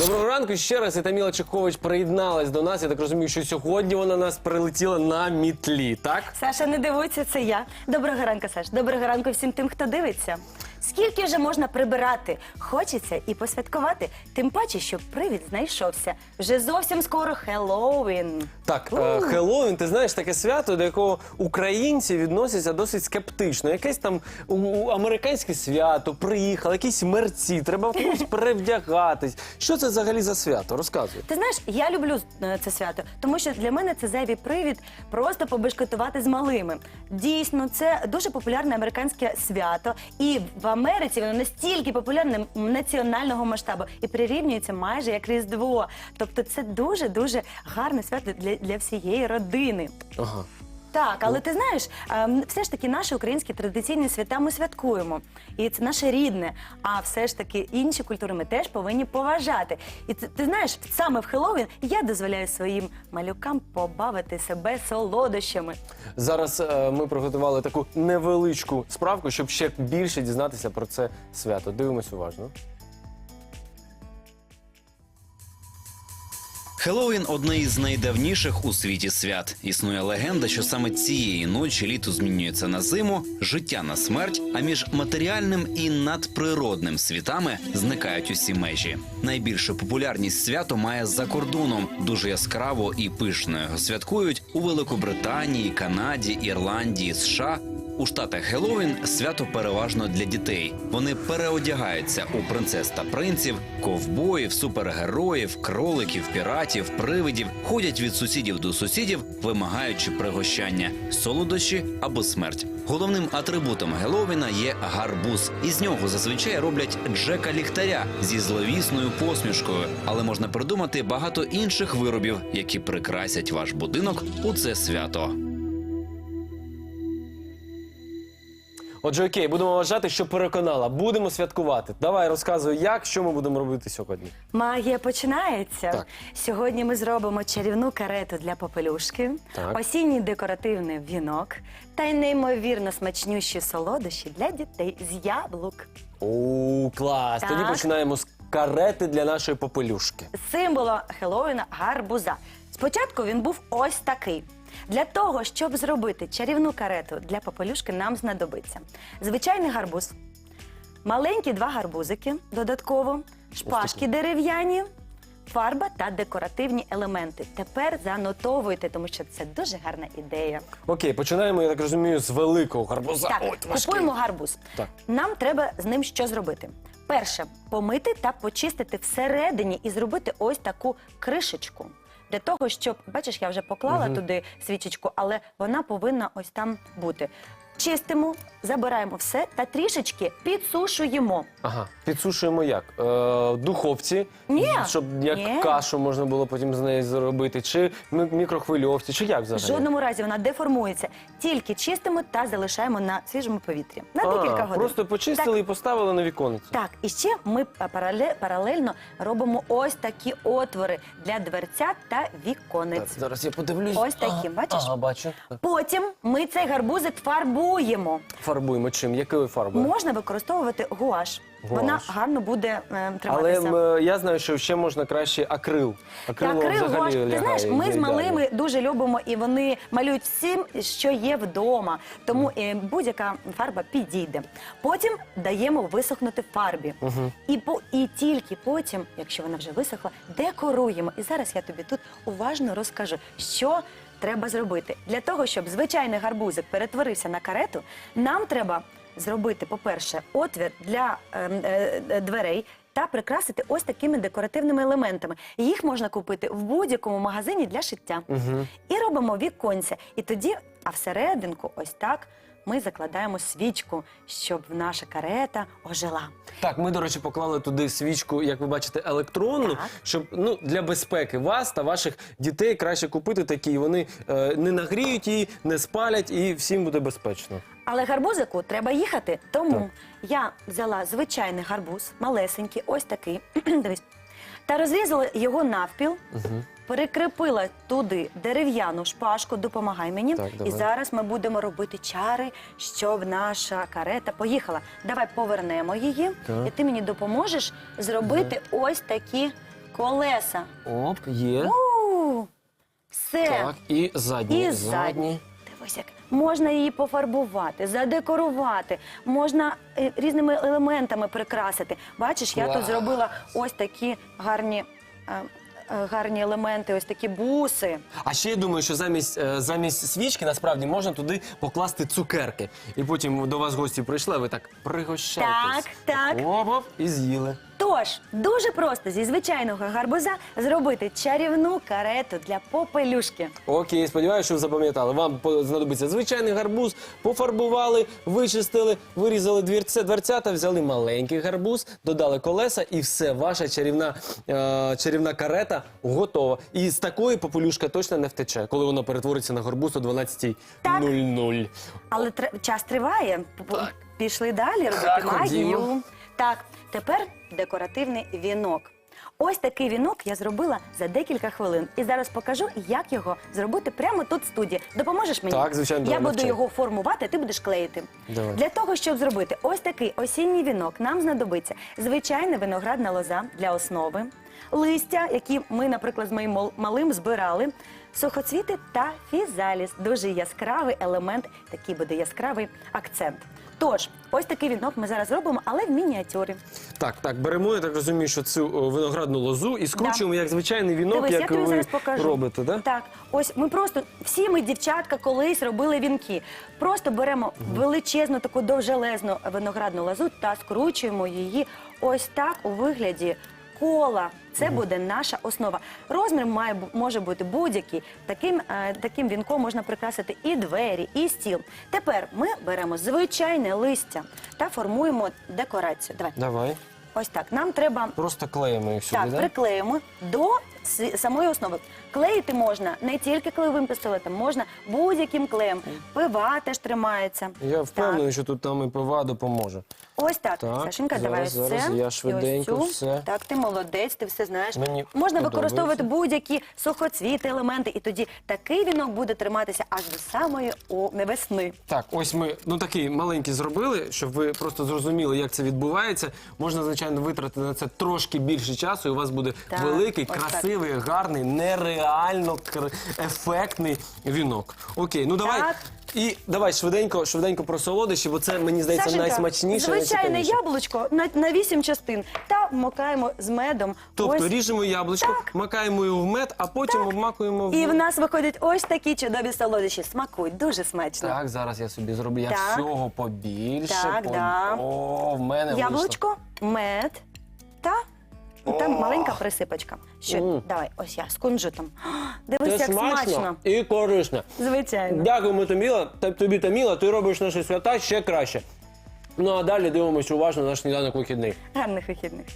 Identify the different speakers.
Speaker 1: Доброго ранку ще раз. І Таміла Чехович приєдналась до нас. Я так розумію, що сьогодні вона нас прилетіла на мітлі, так?
Speaker 2: Саша, не дивуйся, це я. Доброго ранку, Саш. Доброго ранку всім тим, хто дивиться. Скільки вже можна прибирати? Хочеться і посвяткувати. Тим паче, що привід знайшовся. Вже зовсім скоро Хеллоуін.
Speaker 1: Так, е, Хеллоуін, ти знаєш таке свято, до якого українці відносяться досить скептично. Якесь там у- у американське свято, приїхали, якісь мерці, треба в комусь перевдягатись. Що це взагалі за свято? Розказуй.
Speaker 2: Ти знаєш, я люблю е, це свято, тому що для мене це зайвий привід просто побешкетувати з малими. Дійсно, це дуже популярне американське свято, і в Америці воно настільки популярне національного масштабу і прирівнюється майже як Різдво. Тобто, це дуже дуже гарне свято для, для всієї родини.
Speaker 1: Ага.
Speaker 2: Так, але ти знаєш, ем, все ж таки наші українські традиційні свята ми святкуємо, і це наше рідне. А все ж таки інші культури ми теж повинні поважати. І ти, ти знаєш, саме в Хеллоуін я дозволяю своїм малюкам побавити себе солодощами.
Speaker 1: Зараз е, ми приготували таку невеличку справку, щоб ще більше дізнатися про це свято. Дивимось уважно.
Speaker 3: Хеллоуін одне із найдавніших у світі свят. Існує легенда, що саме цієї ночі літо змінюється на зиму, життя на смерть, а між матеріальним і надприродним світами зникають усі межі. Найбільшу популярність свято має за кордоном. Дуже яскраво і пишно його святкують у Великобританії, Канаді, Ірландії, США. У штатах Хеллоуін свято переважно для дітей. Вони переодягаються у принцес та принців, ковбоїв, супергероїв, кроликів, піратів, привидів, ходять від сусідів до сусідів, вимагаючи пригощання, солодощі або смерть. Головним атрибутом Геловіна є гарбуз. Із нього зазвичай роблять Джека ліхтаря зі зловісною посмішкою, але можна придумати багато інших виробів, які прикрасять ваш будинок у це свято.
Speaker 1: Отже, окей, будемо вважати, що переконала. Будемо святкувати. Давай розказуй, як, що ми будемо робити сьогодні.
Speaker 2: Магія починається.
Speaker 1: Так.
Speaker 2: Сьогодні ми зробимо чарівну карету для попелюшки,
Speaker 1: Так.
Speaker 2: осінній декоративний вінок та й неймовірно смачнющі солодощі для дітей з яблук.
Speaker 1: О, клас! Тоді
Speaker 2: Так.
Speaker 1: починаємо з карети для нашої попелюшки.
Speaker 2: символа Хеллоуіна гарбуза. Спочатку він був ось такий. Для того, щоб зробити чарівну карету для попелюшки, нам знадобиться звичайний гарбуз, маленькі два гарбузики додатково, шпажки дерев'яні, фарба та декоративні елементи. Тепер занотовуйте, тому що це дуже гарна ідея.
Speaker 1: Окей, починаємо, я так розумію, з великого гарбуза.
Speaker 2: Так,
Speaker 1: важкий.
Speaker 2: купуємо гарбуз.
Speaker 1: Так.
Speaker 2: Нам треба з ним що зробити? Перше, помити та почистити всередині і зробити ось таку кришечку. Для того, щоб, бачиш, я вже поклала туди свічечку, але вона повинна ось там бути. Чистимо, забираємо все та трішечки підсушуємо.
Speaker 1: Ага, підсушуємо як? Е, в духовці,
Speaker 2: Ні.
Speaker 1: щоб як
Speaker 2: Ні.
Speaker 1: кашу можна було потім з неї зробити, чи в мікрохвильовці, чи як
Speaker 2: В
Speaker 1: взагалі?
Speaker 2: жодному разі вона деформується. Тільки чистимо та залишаємо на свіжому повітрі. На
Speaker 1: А,
Speaker 2: декілька годин.
Speaker 1: Просто почистили і поставили на віконницю.
Speaker 2: Так, і ще ми парале- паралельно робимо ось такі отвори для дверцят та
Speaker 1: Так,
Speaker 2: віконець.
Speaker 1: зараз я подивлюсь.
Speaker 2: Ось такі, бачиш?
Speaker 1: Ага, бачу.
Speaker 2: Потім ми цей гарбузик фарбуємо.
Speaker 1: Фарбуємо чим? Якою фарбою?
Speaker 2: Можна використовувати гуаш. Вона гарно буде е,
Speaker 1: Але м, е, я знаю, що ще можна краще акрил. Акрил
Speaker 2: Та, крил,
Speaker 1: взагалі
Speaker 2: гуаш. Ти знаєш, ми з малими дуже любимо і вони малюють всім, що є вдома. Тому е, будь-яка фарба підійде. Потім даємо висохнути фарбі. І, по, і тільки потім, якщо вона вже висохла, декоруємо. І зараз я тобі тут уважно розкажу, що треба зробити. Для того, щоб звичайний гарбузик перетворився на карету, нам треба зробити, по-перше, отвір для ем, е, е, дверей. Та прикрасити ось такими декоративними елементами. Їх можна купити в будь-якому магазині для шиття. І робимо віконця. І тоді, а всерединку, ось так, ми закладаємо свічку, щоб наша карета ожила.
Speaker 1: Так, ми, до речі, поклали туди свічку, як ви бачите, електронну,
Speaker 2: Так.
Speaker 1: щоб ну для безпеки вас та ваших дітей краще купити такі. Вони е, не нагріють її, не спалять, і всім буде безпечно.
Speaker 2: Але гарбузику треба їхати. Тому я взяла звичайний гарбуз, малесенький, ось такий. Дивись. Та розрізала його навпіл, перекріпила туди дерев'яну шпажку, допомагай мені.
Speaker 1: Так,
Speaker 2: і
Speaker 1: давай.
Speaker 2: зараз ми будемо робити чари, щоб наша карета поїхала. Давай повернемо її,
Speaker 1: Так.
Speaker 2: і ти мені допоможеш зробити ось такі колеса.
Speaker 1: Оп, є.
Speaker 2: У, Все.
Speaker 1: Так, і задні.
Speaker 2: І задні. Дивись, як можна її пофарбувати, задекорувати, можна е, різними елементами прикрасити. Бачиш, я тут
Speaker 1: Клас.
Speaker 2: зробила ось такі гарні. е, е, Гарні елементи, ось такі буси.
Speaker 1: А ще я думаю, що замість, е, замість свічки насправді можна туди покласти цукерки. І потім до вас гості прийшли, а ви так пригощайтесь.
Speaker 2: Так, так.
Speaker 1: Оп-оп, і з'їли.
Speaker 2: Тож дуже просто зі звичайного гарбуза зробити чарівну карету для попелюшки.
Speaker 1: Окей, сподіваюся, що ви запам'ятали. Вам по- знадобиться звичайний гарбуз, пофарбували, вичистили, вирізали двірце, дверцята, взяли маленький гарбуз, додали колеса, і все, ваша чарівна, е, чарівна карета готова. І з такої попелюшка точно не втече, коли вона перетвориться на гарбуз о 12.00.
Speaker 2: Але тр- час триває. П-. Пішли далі робити
Speaker 1: Так,
Speaker 2: магію.
Speaker 1: ходімо.
Speaker 2: Так, тепер декоративний вінок. Ось такий вінок я зробила за декілька хвилин. І зараз покажу, як його зробити прямо тут в студії. Допоможеш мені?
Speaker 1: Так, звичайно,
Speaker 2: Я
Speaker 1: давай,
Speaker 2: буду
Speaker 1: навчай.
Speaker 2: його формувати, ти будеш клеїти.
Speaker 1: Давай.
Speaker 2: Для того, щоб зробити ось такий осінній вінок, нам знадобиться звичайна виноградна лоза для основи, листя, які ми, наприклад, з моїм малим збирали, сухоцвіти та фізаліс. Дуже яскравий елемент, такий буде яскравий акцент. Тож, ось такий вінок ми зараз робимо, але в мініатюрі.
Speaker 1: Так, так, беремо, я так розумію, що цю о, виноградну лозу і скручуємо як звичайний вінок,
Speaker 2: Дивись,
Speaker 1: як
Speaker 2: тобі
Speaker 1: ви
Speaker 2: зараз покажу.
Speaker 1: робите, да?
Speaker 2: Так, ось ми просто всі ми, дівчатка, колись робили вінки. Просто беремо величезну таку довжелезну виноградну лозу та скручуємо її ось так у вигляді. Кола це буде наша основа. Розмір має може бути будь-який. Таким, е, таким вінком можна прикрасити і двері, і стіл. Тепер ми беремо звичайне листя та формуємо декорацію. Давай,
Speaker 1: Давай.
Speaker 2: Ось так. Нам треба
Speaker 1: Просто клеїмо їх сюди,
Speaker 2: так,
Speaker 1: да?
Speaker 2: приклеїмо до с- самої основи. Клеїти можна не тільки клеєвим пістолетом, можна будь-яким клеєм. Пива теж тримається.
Speaker 1: Я впевнений, що тут нам і пива допоможе.
Speaker 2: Ось так.
Speaker 1: Так,
Speaker 2: Сашенька,
Speaker 1: зараз,
Speaker 2: давай
Speaker 1: зараз
Speaker 2: це.
Speaker 1: я
Speaker 2: і ось
Speaker 1: швиденько
Speaker 2: цю.
Speaker 1: все.
Speaker 2: Так, ти молодець, ти все знаєш.
Speaker 1: Мені
Speaker 2: можна
Speaker 1: подобається.
Speaker 2: використовувати будь-які сухоцвіти, елементи, і тоді такий вінок буде триматися аж до самої о, весни.
Speaker 1: Так, ось ми ну такий маленький зробили, щоб ви просто зрозуміли, як це відбувається. Можна, звичайно, витратити на це трошки більше часу, і у вас буде
Speaker 2: Так,
Speaker 1: великий,
Speaker 2: ось так.
Speaker 1: красивий, гарний, нереально кр- ефектний вінок. Окей, ну давай.
Speaker 2: Так.
Speaker 1: І давай швиденько, швиденько про солодощі, бо це мені здається
Speaker 2: Сашенька,
Speaker 1: найсмачніше.
Speaker 2: звичайне
Speaker 1: найцікавіше.
Speaker 2: яблучко на, на 8 частин та вмокаємо з медом.
Speaker 1: Тобто
Speaker 2: ось.
Speaker 1: ріжемо яблучко,
Speaker 2: Так.
Speaker 1: макаємо його в мед, а потім обмакуємо в
Speaker 2: І в нас виходять ось такі чудові солодощі. Смакують, дуже смачно.
Speaker 1: Так, зараз я собі зроблю. Я
Speaker 2: Так.
Speaker 1: всього побільше.
Speaker 2: Так, да.
Speaker 1: О, в мене вийшло.
Speaker 2: Яблучко, мед та там маленька присипочка. Що давай, ось я з кунжутом. Дивись, як смачно,
Speaker 1: і корисно.
Speaker 2: Звичайно.
Speaker 1: Дякуємо Таміла, та- тобі, Таміла, ти робиш наші свята ще краще. Ну а далі дивимося уважно наш сніданок вихідний.
Speaker 2: Гарних вихідних.